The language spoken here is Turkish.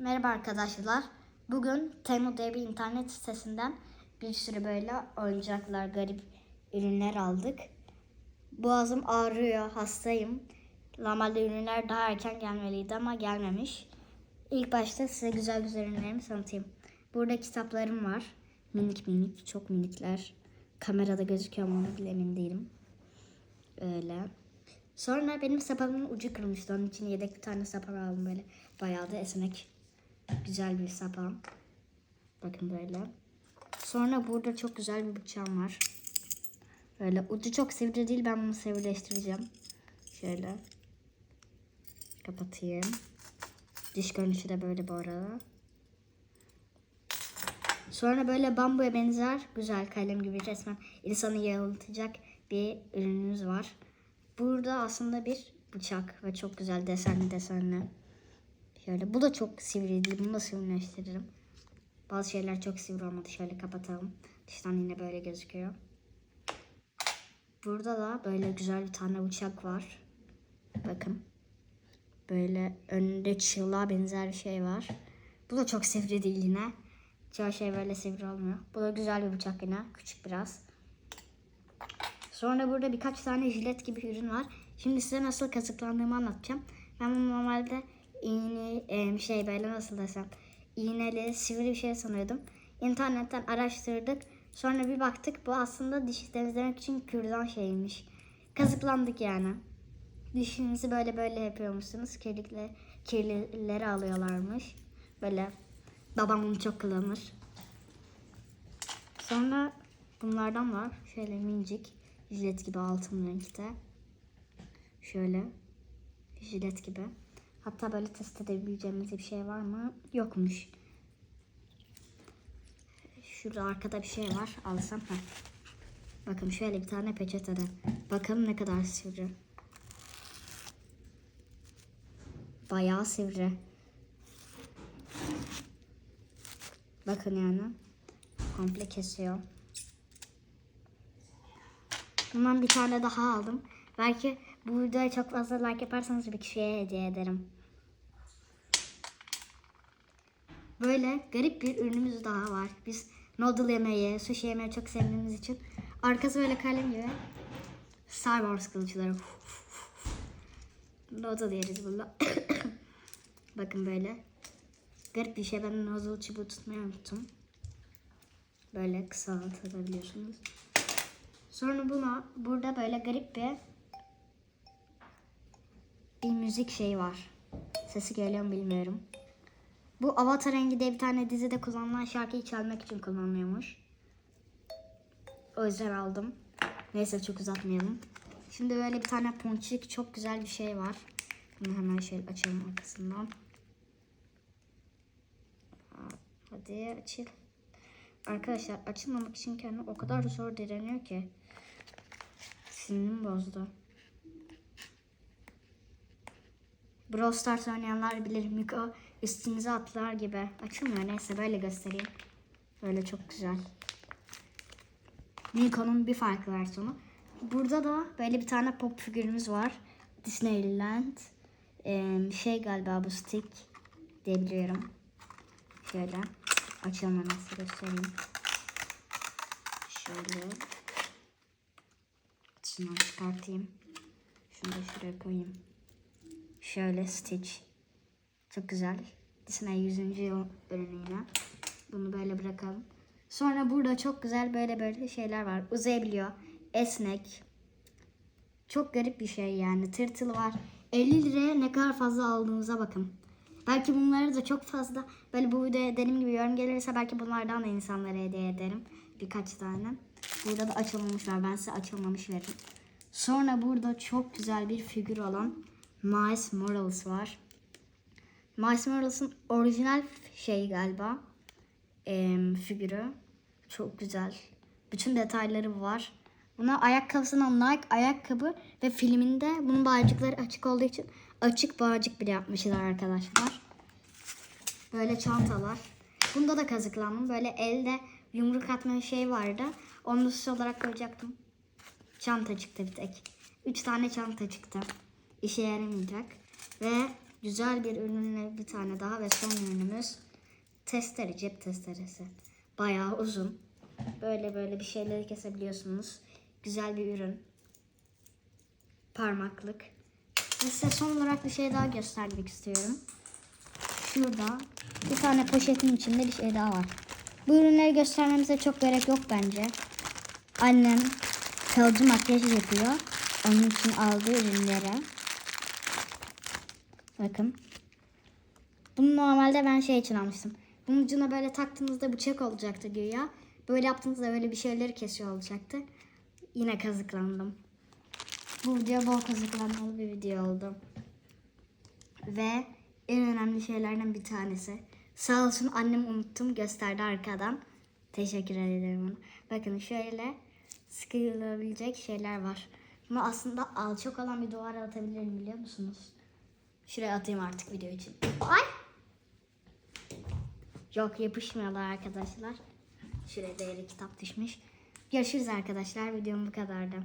Merhaba arkadaşlar. Bugün Temu diye bir internet sitesinden bir sürü böyle oyuncaklar, garip ürünler aldık. Boğazım ağrıyor, hastayım. Normalde ürünler daha erken gelmeliydi ama gelmemiş. İlk başta size güzel güzel ürünlerimi tanıtayım. Burada kitaplarım var. Minik minik, çok minikler. Kamerada gözüküyor mu onu bile emin değilim. Öyle. Sonra benim sapamın ucu kırılmıştı. Onun için yedek bir tane sapan aldım böyle. Bayağı da esnek. Güzel bir sapan. Bakın böyle. Sonra burada çok güzel bir bıçağım var. Böyle ucu çok sivri değil. Ben bunu sivrileştireceğim. Şöyle. Kapatayım. Dış görünüşü de böyle bu arada. Sonra böyle bambuya benzer güzel kalem gibi resmen insanı yanıltacak bir ürünümüz var. Burada aslında bir bıçak ve çok güzel desenli desenli. Şöyle bu da çok sivri değil. Bunu da sivrileştiririm. Bazı şeyler çok sivri olmadı. Şöyle kapatalım. Dıştan yine böyle gözüküyor. Burada da böyle güzel bir tane bıçak var. Bakın. Böyle önünde çığlığa benzer bir şey var. Bu da çok sivri değil yine. Çoğu şey böyle sivri olmuyor. Bu da güzel bir bıçak yine. Küçük biraz. Sonra burada birkaç tane jilet gibi ürün var. Şimdi size nasıl kazıklandığımı anlatacağım. Ben normalde iğne e, şey böyle nasıl desem iğneli sivri bir şey sanıyordum. İnternetten araştırdık. Sonra bir baktık bu aslında diş temizlemek için kürdan şeymiş. Kazıklandık yani. Dişinizi böyle böyle yapıyormuşsunuz. Kirlikle, kirlileri alıyorlarmış. Böyle babam bunu çok kullanır. Sonra bunlardan var. Şöyle minicik. Jilet gibi altın renkte. Şöyle. Jilet gibi. Hatta böyle test edebileceğimiz bir şey var mı? Yokmuş. Şurada arkada bir şey var. Alsam. Heh. Bakın şöyle bir tane peçetede. Bakalım ne kadar sivri. Bayağı sivri. Bakın yani. Komple kesiyor. Bundan bir tane daha aldım. Belki bu videoya çok fazla like yaparsanız bir kişiye hediye ederim. Böyle garip bir ürünümüz daha var. Biz noodle yemeği, sushi yemeği çok sevdiğimiz için. Arkası böyle kalem gibi. Star Wars kılıçları. Noodle yeriz bunda. Bakın böyle. Garip bir şey. Ben noodle çubuğu tutmayı unuttum. Böyle kısaltabiliyorsunuz. Sonra buna burada böyle garip bir bir müzik şeyi var. Sesi geliyor mu bilmiyorum. Bu Avatar rengi diye bir tane dizide kullanılan şarkıyı çalmak için kullanılıyormuş. O yüzden aldım. Neyse çok uzatmayalım. Şimdi böyle bir tane ponçik çok güzel bir şey var. Bunu hemen şöyle açalım arkasından. Hadi açıl. Arkadaşlar açılmamak için kendi o kadar zor direniyor ki. Sinirim bozdu. Brawl Stars oynayanlar bilir. Miko üstünüze atlar gibi. Açılmıyor neyse böyle göstereyim. Böyle çok güzel. Miko'nun bir farklı versiyonu. Burada da böyle bir tane pop figürümüz var. Disneyland. Ee, şey galiba bu stick diyebiliyorum. Şöyle. Açalım nasıl göstereyim. Şöyle. Şunu çıkartayım. Şunu da şuraya koyayım. Şöyle Stitch. Çok güzel. Disney 100. yıl ürünüyle. Bunu böyle bırakalım. Sonra burada çok güzel böyle böyle şeyler var. Uzayabiliyor. Esnek. Çok garip bir şey yani. Tırtıl var. 50 liraya ne kadar fazla aldığınıza bakın. Belki bunları da çok fazla böyle bu videoya dediğim gibi yorum gelirse belki bunlardan da insanlara hediye ederim. Birkaç tane. Burada da açılmamış var. Ben size açılmamış veririm. Sonra burada çok güzel bir figür olan Miles Morales var. Miles Morales'ın orijinal şey galiba. Ee, figürü. Çok güzel. Bütün detayları var. Buna ayakkabısına Nike ayakkabı ve filminde bunun bağcıkları açık olduğu için açık bağcık bile yapmışlar arkadaşlar. Böyle çantalar. Bunda da kazıklandım. Böyle elde yumruk atma şey vardı. Onu süs olarak koyacaktım. Çanta çıktı bir tek. Üç tane çanta çıktı. İşe yaramayacak. Ve Güzel bir ürünle bir tane daha ve son ürünümüz testere, cep testeresi. Bayağı uzun. Böyle böyle bir şeyleri kesebiliyorsunuz. Güzel bir ürün. Parmaklık. Ve size son olarak bir şey daha göstermek istiyorum. Şurada bir tane poşetin içinde bir şey daha var. Bu ürünleri göstermemize çok gerek yok bence. Annem kalıcı makyaj yapıyor. Onun için aldığı ürünlere. Bakın. Bunu normalde ben şey için almıştım. Bunun ucuna böyle taktığınızda bıçak olacaktı güya. Böyle yaptığınızda böyle bir şeyleri kesiyor olacaktı. Yine kazıklandım. Bu video bol kazıklanmalı bir video oldu. Ve en önemli şeylerden bir tanesi. Sağ olsun annem unuttum gösterdi arkadan. Teşekkür ederim ona. Bakın şöyle sıkılabilecek şeyler var. Bunu aslında alçak olan bir duvara atabilirim biliyor musunuz? Şuraya atayım artık video için. Ay! Yok yapışmıyorlar arkadaşlar. Şuraya değerli kitap düşmüş. Görüşürüz arkadaşlar. Videom bu kadardı.